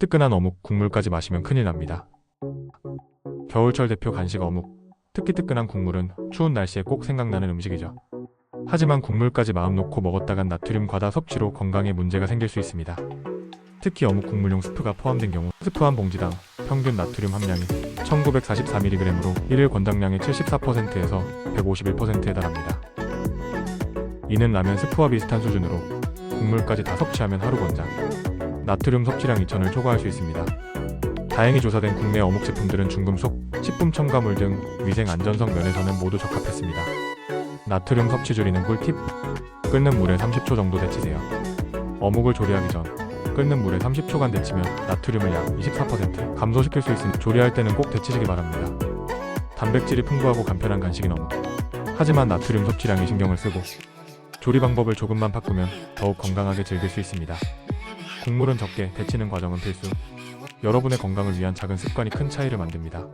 뜨끈한 어묵 국물까지 마시면 큰일 납니다. 겨울철 대표 간식 어묵. 특히 뜨끈한 국물은 추운 날씨에 꼭 생각나는 음식이죠. 하지만 국물까지 마음 놓고 먹었다간 나트륨 과다 섭취로 건강에 문제가 생길 수 있습니다. 특히 어묵 국물용 스프가 포함된 경우 스프 한 봉지당 평균 나트륨 함량이 1944mg으로 1일 권장량의 74%에서 151%에 달합니다. 이는 라면 스프와 비슷한 수준으로 국물까지 다 섭취하면 하루 권장 나트륨 섭취량 2000을 초과할 수 있습니다. 다행히 조사된 국내 어묵 제품들은 중금속, 식품 첨가물 등 위생 안전성 면에서는 모두 적합했습니다. 나트륨 섭취 줄이는 꿀팁 끓는 물에 30초 정도 데치세요. 어묵을 조리하기 전 끓는 물에 30초간 데치면 나트륨을 약 24% 감소시킬 수 있으니 조리할 때는 꼭 데치시기 바랍니다. 단백질이 풍부하고 간편한 간식인 어묵. 하지만 나트륨 섭취량에 신경을 쓰고 조리 방법을 조금만 바꾸면 더욱 건강하게 즐길 수 있습니다. 국물은 적게 데치는 과정은 필수. 여러분의 건강을 위한 작은 습관이 큰 차이를 만듭니다.